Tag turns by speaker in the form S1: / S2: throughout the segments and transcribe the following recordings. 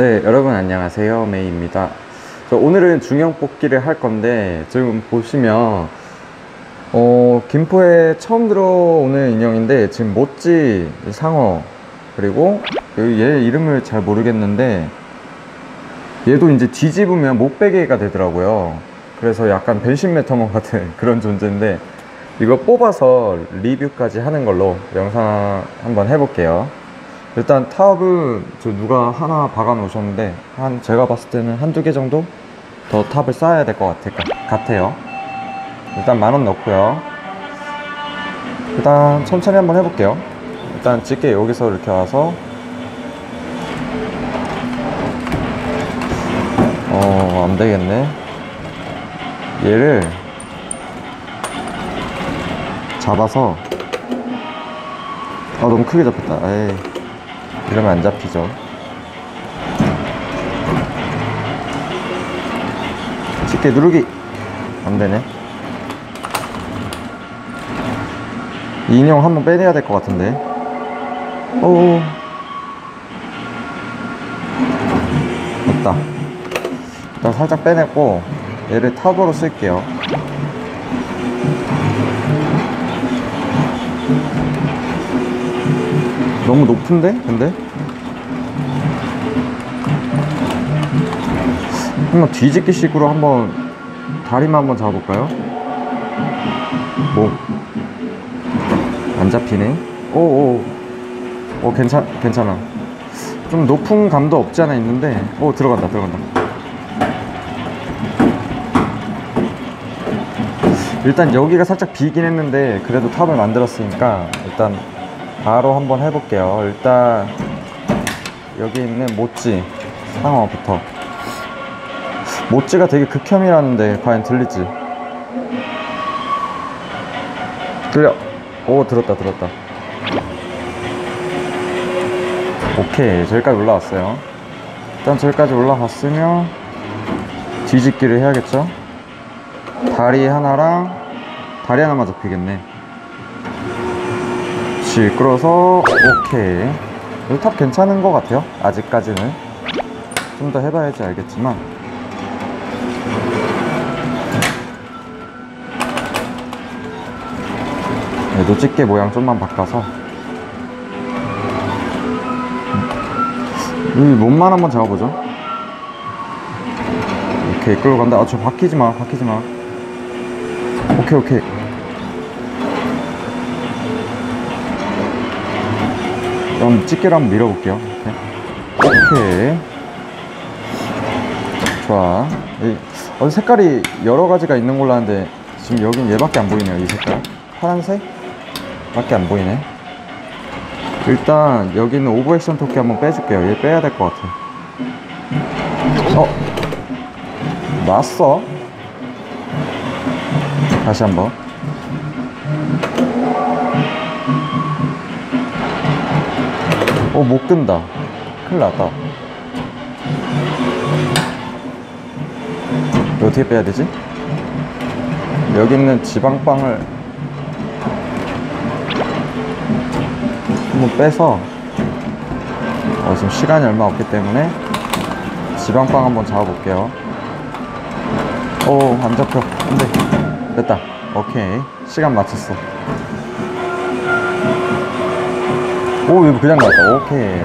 S1: 네, 여러분 안녕하세요. 메이입니다. 저 오늘은 중형 뽑기를 할 건데 지금 보시면 어, 김포에 처음 들어오는 인형인데 지금 모찌 상어 그리고 얘 이름을 잘 모르겠는데 얘도 이제 뒤집으면 못베개가 되더라고요. 그래서 약간 변신 메타몬 같은 그런 존재인데 이거 뽑아서 리뷰까지 하는 걸로 영상 한번 해볼게요. 일단 탑은 저 누가 하나 박아 놓으셨는데 한 제가 봤을 때는 한두 개 정도 더 탑을 쌓아야 될 것 같아요. 일단 만원 넣고요. 일단 천천히 한번 해볼게요. 일단 집게 여기서 이렇게 와서 어, 안 되겠네. 얘를 잡아서 아, 너무 크게 잡혔다. 에이, 이러면 안 잡히죠. 쉽게 누르기. 안 되네. 이 인형 한번 빼내야 될 것 같은데. 오. 됐다. 일단 살짝 빼냈고, 얘를 탑으로 쓸게요. 너무 높은데? 근데? 한번 뒤집기 식으로 한번 다리만 한번 잡아볼까요? 뭐, 안 잡히네? 오오 오 괜찮, 괜찮아 좀 높은 감도 없지 않아 있는데 오 들어간다 들어간다 일단 여기가 살짝 비긴 했는데 그래도 탑을 만들었으니까 일단 바로 한번 해볼게요. 일단 여기 있는 모찌 상어부터. 모찌가 되게 극혐이라는데 과연 들리지? 들려. 오 들었다 들었다. 오케이 저기까지 올라왔어요. 일단 저기까지 올라갔으면 뒤집기를 해야겠죠? 다리 하나랑 다리 하나만 잡히겠네 지 끌어서 오케이. 여기 탑 괜찮은 것 같아요. 아직까지는. 좀 더 해봐야지 알겠지만. 네, 노집게 모양 좀만 바꿔서. 이 몸만 한번 잡아보죠. 오케이 끌고 간다. 아 저 바뀌지 마 바뀌지 마. 오케이 오케이 그럼 집게를 한번 밀어볼게요. 오케이. 좋아. 이, 어, 색깔이 여러 가지가 있는 걸로 아는데 지금 여긴 얘밖에 안 보이네요 이 색깔. 파란색? 밖에 안 보이네. 일단 여기는 오버액션 토끼 한번 빼줄게요. 얘 빼야 될 것 같아. 어? 났어? 다시 한번 어, 못 끈다. 큰일 났다. 어떻게 빼야 되지? 여기 있는 지방빵을 한번 빼서 어, 지금 시간이 얼마 없기 때문에 지방빵 한번 잡아볼게요. 오, 안 잡혀. 안 돼. 됐다. 오케이. 시간 맞췄어. 오 이거 그냥 나왔다. 오케이.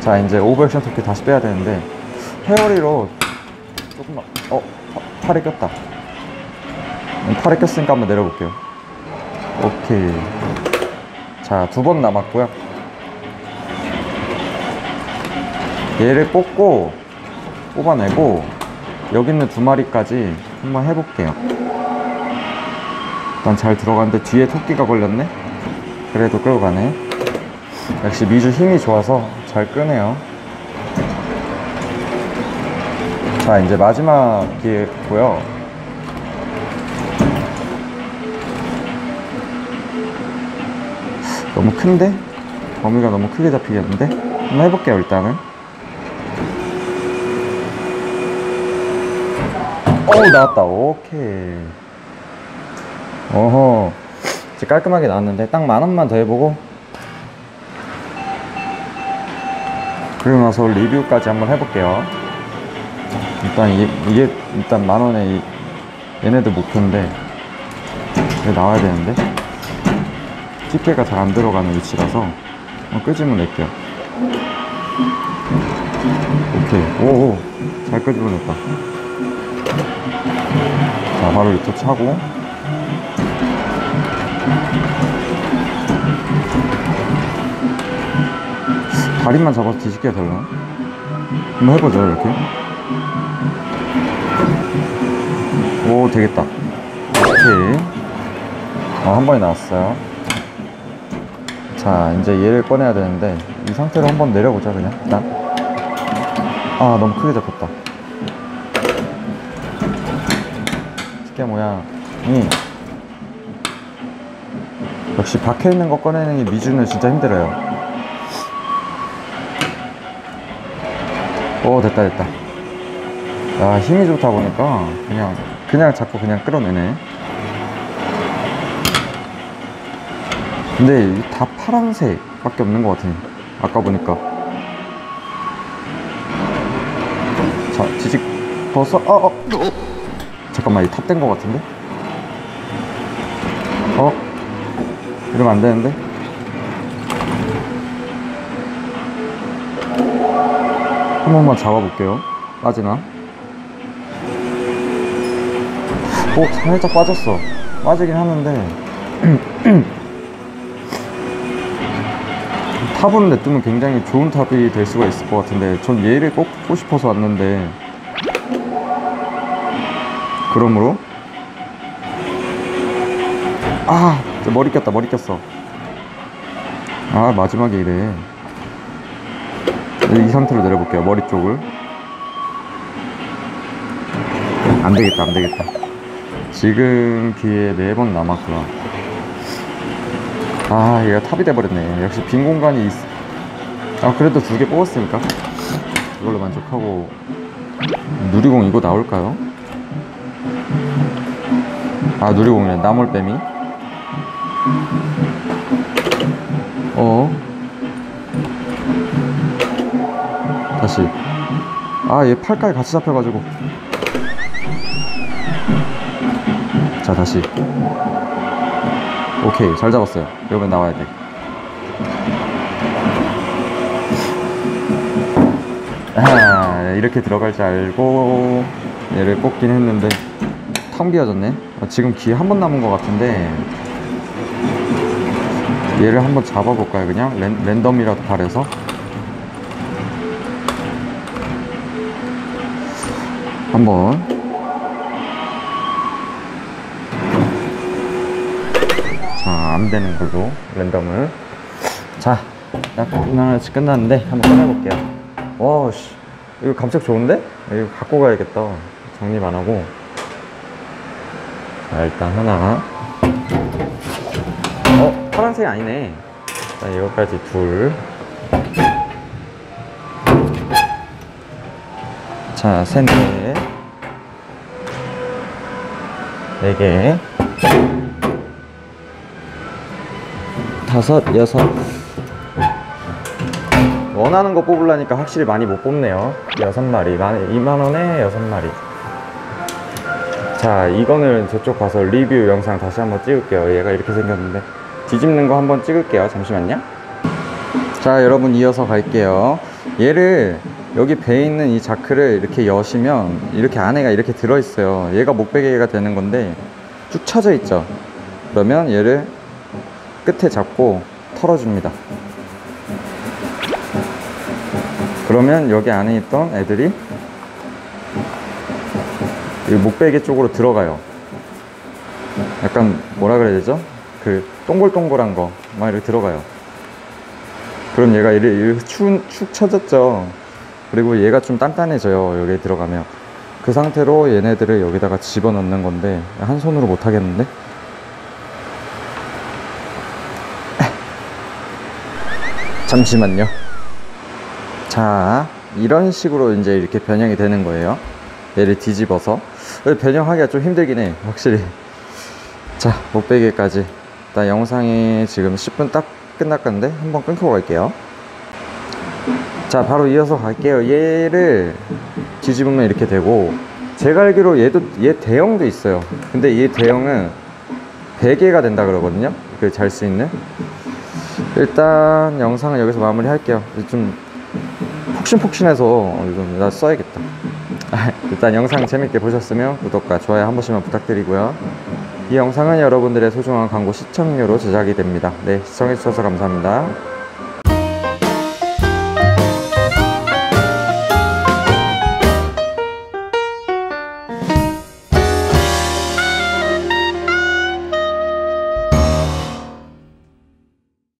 S1: 자 이제 오버액션 토끼 다시 빼야 되는데 헤어리로 조금만 어 파, 팔에 꼈다. 음, 팔에 꼈으니까 한번 내려볼게요. 오케이. 자 두 번 남았고요. 얘를 뽑고 뽑아내고 여기 있는 두 마리까지 한번 해볼게요. 일단 잘 들어갔는데 뒤에 토끼가 걸렸네 그래도 끌고 가네. 역시 미주 힘이 좋아서 잘 끄네요. 자 이제 마지막 기회고요. 너무 큰데? 범위가 너무 크게 잡히겠는데? 한번 해볼게요 일단은. 오 나왔다. 오케이. 어허 깔끔하게 나왔는데 딱 만 원만 더 해보고 그리고 나서 리뷰까지 한번 해볼게요. 일단 이, 이게 일단 만 원에 이, 얘네들 목표인데 이게 나와야 되는데 집게가 잘 안 들어가는 위치라서 어, 끄집어 낼게요. 오케이 오오 잘 끄집어 냈다. 자 바로 이쪽 차고 다리만 잡아서 뒤집게 되려나? 한번 해보죠 이렇게. 오 되겠다. 오케이. 어, 한 번에 나왔어요. 자 이제 얘를 꺼내야 되는데 이 상태로 한번 내려보자 그냥. 일단 아 너무 크게 잡혔다. 집게 모양이. 역시 박혀있는 거 꺼내는 게 미주는 진짜 힘들어요 오 됐다 됐다. 야 힘이 좋다 보니까 그냥 그냥 자꾸 그냥 끌어내네. 근데 다 파란색 밖에 없는 것 같아 아까 보니까. 자 뒤집어서 어, 어. 잠깐만 이 탑된 것 같은데? 어? 이러면 안 되는데 한 번만 잡아볼게요. 빠지나? 오, 살짝 빠졌어. 빠지긴 하는데. 탑으로 냅두면 굉장히 좋은 탑이 될 수가 있을 것 같은데, 전 얘를 꼭 뽑고 싶어서 왔는데. 그러므로. 아, 저 머리 꼈다, 머리 꼈어. 아, 마지막에 이래. 이 상태로 내려볼게요. 머리 쪽을. 안 되겠다 안 되겠다. 지금 기회 네 번 남았구나 아 얘가 탑이 돼버렸네. 역시 빈 공간이 있... 아 그래도 두 개 뽑았으니까. 이걸로 만족하고. 누리공 이거 나올까요? 아 누리공이네. 나물뱀이 어 다시. 아 얘 팔까지 같이 잡혀가지고. 자 다시. 오케이 잘 잡았어요. 이러면 나와야 돼. 아, 이렇게 들어갈 줄 알고 얘를 뽑긴 했는데 텅 비어졌네. 아, 지금 기회 한 번 남은 것 같은데 얘를 한번 잡아볼까요 그냥? 랜, 랜덤이라도 발해서 한번. 자 안되는 걸로 랜덤을. 자 약간 하나씩 끝났는데 한번 꺼내볼게요. 와씨. 이거 감촉 좋은데? 이거 갖고 가야겠다. 정립 안하고. 자 일단 하나. 어 파란색이 아니네. 자 이거까지 둘 자, 셋, 넷, 네 개, 다섯, 여섯. 원하는 거 뽑으려니까 확실히 많이 못 뽑네요. 여섯 마리, 2만원에 여섯 마리. 자, 이거는 저쪽 가서 리뷰 영상 다시 한번 찍을게요. 얘가 이렇게 생겼는데. 뒤집는 거 한번 찍을게요. 잠시만요. 자, 여러분 이어서 갈게요. 얘를 여기 배에 있는 이 자크를 이렇게 여시면 이렇게 안에가 이렇게 들어있어요. 얘가 목베개가 되는 건데 쭉 쳐져 있죠. 그러면 얘를 끝에 잡고 털어줍니다. 그러면 여기 안에 있던 애들이 이 목베개 쪽으로 들어가요. 약간 뭐라 그래야 되죠? 그 동글동글한 거 막 이렇게 들어가요. 그럼 얘가 이렇게 축, 축 쳐졌죠 그리고 얘가 좀 단단해져요 여기에 들어가면. 그 상태로 얘네들을 여기다가 집어넣는 건데 한 손으로 못 하겠는데? 잠시만요. 자 이런 식으로 이제 이렇게 변형이 되는 거예요. 얘를 뒤집어서. 변형하기가 좀 힘들긴 해 확실히. 자 못베개까지. 일단 영상이 지금 10분 딱 끝날 건데 한번 끊고 갈게요 자 바로 이어서 갈게요. 얘를 뒤집으면 이렇게 되고 제가 알기로 얘도 얘 대형도 있어요. 근데 얘 대형은 베개가 된다 그러거든요. 그 잘 수 있는. 일단 영상은 여기서 마무리 할게요. 좀 폭신폭신해서 좀나 써야겠다. 일단 영상 재밌게 보셨으면 구독과 좋아요 한 번씩만 부탁드리고요. 이 영상은 여러분들의 소중한 광고 시청료로 제작이 됩니다. 네 시청해주셔서 감사합니다